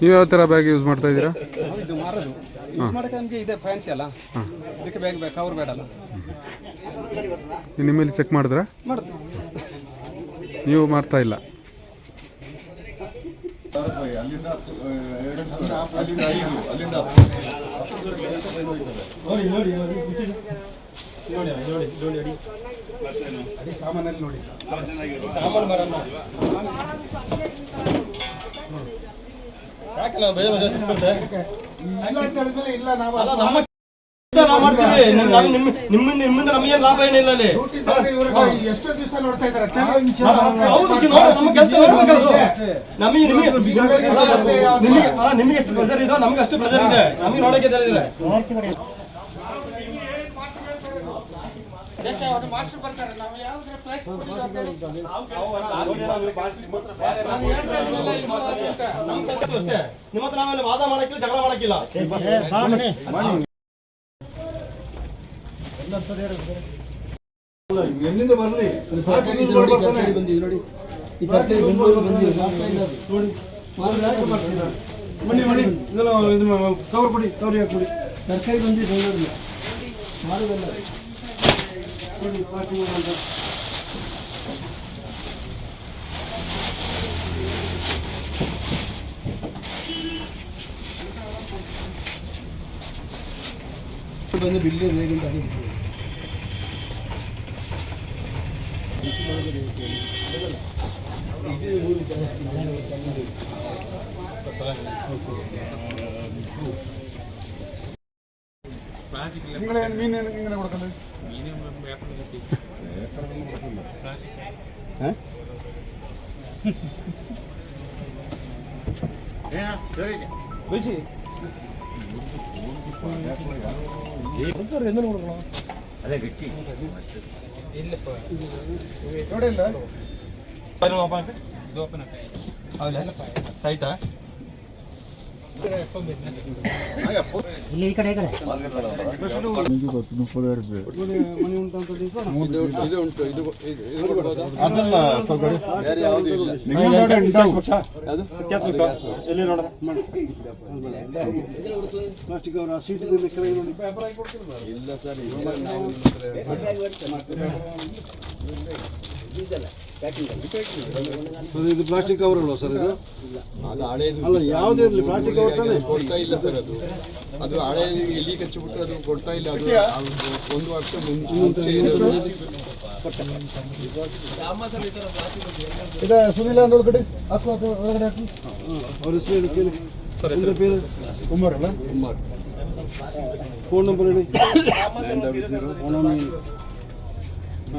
ನೀವು ಯಾವ ತರ ಬ್ಯಾಗ್ ಯೂಸ್ ಮಾಡ್ತಾ ಇದೀರಾ ಇದು ಮಾರೋದು. ಯೂಸ್ ಮಾಡಕ್ಕೆ ನಮಗೆ ಇದೆ ಫ್ಯಾನ್ಸಿ ಅಲ್ಲ. ಇದಕ್ಕೆ ಬ್ಯಾಗ್ ಬೇಕು? ಅವ್ರು ಬೇಡಲ್ಲ. ನಿಮ್ಮಲ್ಲಿ ಚೆಕ್ ಮಾಡಿದ್ರಾ? ನೀವು ಮಾಡ್ತಾ ಇಲ್ಲ. ಇಲ್ಲ ಅಂತ ಹೇಳಿದ್ಮೇಲೆ ಇಲ್ಲ ನಾವು ನಿಮ್ಮ ನಿಮ್ಮಿಂದ ನಮಗೆ ಲಾಭ ಏನಿಲ್ಲ ಅಲ್ಲಿ. ಎಷ್ಟೋ ದಿವಸ ನೋಡ್ತಾ ಇದ್ದಾರೆ ನಮಗೆ ನಿಮಗೆ ನಿಮಗೆ ಎಷ್ಟು ಪ್ರೆಸರ್ ಇದೋ ನಮ್ಗೆ ಅಷ್ಟು ಪ್ರೆಸರ್ ಇದೆ. ನಮಗೆ ನೋಡಕ್ಕೆ ನಿಮ್ಮ ಹತ್ರ ನಾವೇನು ವಾದ ಮಾಡಕ್ಕಿಲ್ಲ ಜಗಳ ಮಾಡಕ್ಕಿಲ್ಲ. ಎಲ್ಲಿಂದ ಬರಲಿ? ಮಣಿ ಮಣಿ ಇದೆಲ್ಲ ಇದನ್ನ ಕವರ್ ಕೊಡಿ ಕವರ್ ಹಾಕ್ಬಿಡಿ ತರಕಾರಿ ಬಂದಿದೆ ಬೆಂಗಳೂರಿಗೆ ಮಾರೋದಲ್ಲ. ನೋಡಿ ಪಾರ್ಟಿ ಅಂತ. ಬಂದು ಬಿಲ್ಲು ರೇಟ್ ಅಂತ നിങ്ങളെ മീൻ ഇങ്ങനെ കൊടുക്കുന്നത് എങ്ങനെ കൊടുക്കണം അതെ കിട്ടി ಉಂಟು ಅಂತ ಅದಲ್ಲ ಸೌಕರ್ಯ ಇಲ್ಲ ಎಲ್ಲಿ ನೋಡ ಪ್ಲಾಸ್ಟಿಕ್ ಅವರ ಸೀಟ್ ಇಲ್ಲ ಸರ್ ಇದು ಪ್ಲಾಸ್ಟಿಕ್ ಕವರ್ ಅಲ್ವಾ ಸರ್ ಇದು? ಅದು ಹಳೇದು ಅಲ್ಲ ಯಾವುದೇ ಇರಲಿ ಪ್ಲಾಸ್ಟಿಕ್ ಕವರ್ ತಾನೆ? ಕೊಡ್ತಾ ಇಲ್ಲ ಸರ್ ಅದು. ಅದು ಹಳೇದು ಎಲ್ಲಿ ಕಚ್ಚಿಬಿಟ್ಟು ಅದು ಕೊಡ್ತಾ ಇಲ್ಲ ಅದು ಒಂದು ವರ್ಷ ಮುಂಚೆ ಮುಂಚೆ ಸುನಿಲ್ ಇದ ಸುನಿಲ ಒಳಗಡೆ ಅಥವಾ ಅದು ಒಳಗಡೆ ಹಾಕಿ. ಅವ್ರ ಹೆಸರು ಕೇಳಿ. ಸರ್ പേര് ಕುಮಾರ್ ಅಲ್ಲ? ಕುಮಾರ್. ಫೋನ್ ನಂಬರ್ ಹೇಳಿ.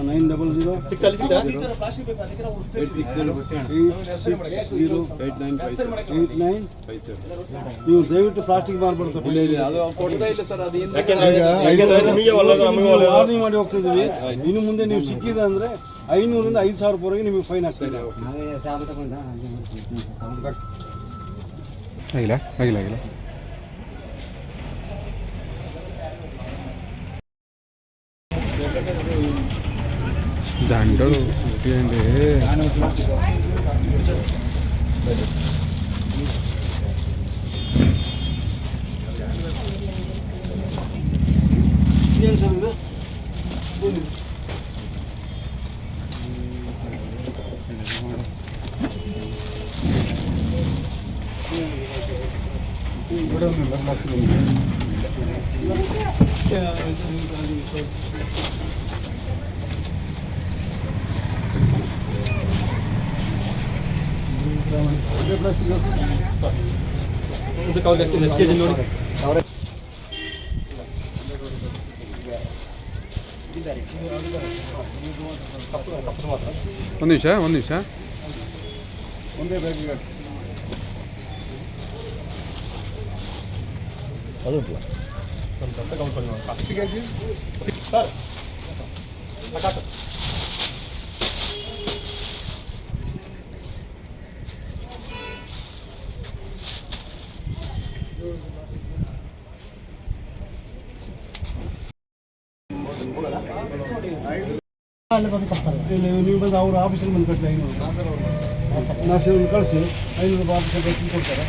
Nine double zero zero eight nine five eight nine five sir ನೀವು ದಯವಿಟ್ಟು ಪ್ಲಾಸ್ಟಿಕ್ ಮಾರ್ಬಾರ್ದು. ವಾರ್ನಿಂಗ್ ಮಾಡಿ ಹೋಗ್ತಿದ್ದೀವಿ. ಇನ್ನು ಮುಂದೆ ನೀವು ಸಿಕ್ಕಿದೆ ಅಂದ್ರೆ ಐನೂರಿಂದ ಐದು ಸಾವಿರ ರೂಪಾಯಿಗೆ ನಿಮಗೆ ಫೈನ್ ಆಗ್ತದೆ ಆಗಿಲ್ಲ ಆಗಿಲ್ಲ ಆಗಿಲ್ಲ. ದಂಡಳು ಹುಟ್ಟಿಯಂಗೆ ಏನು ಸರ್ ಇದು ಇದು ಕೌಲ್ ಎಷ್ಟು ಎಷ್ಟು ಕೆಜಿ ನೋಡಿ ಒಂದು ನಿಮಿಷ ಒಂದು ನಿಮಿಷ. ಒಂದೇ ಬ್ಯಾಗ್ ಅದು ಉಂಟಲ್ಲ? ನೀವು ಬಂದು ಅವ್ರ ಆಫೀಸಲ್ಲಿ ಬಂದು ಕಟ್ಟಲಿ ಐನೂರು ನಾಲ್ಕು ಕಳಿಸಿ ಐನೂರು ರೂಪಾಯಿ ಆಫೀಸಲ್ಲಿ ಕೊಡ್ತಾರೆ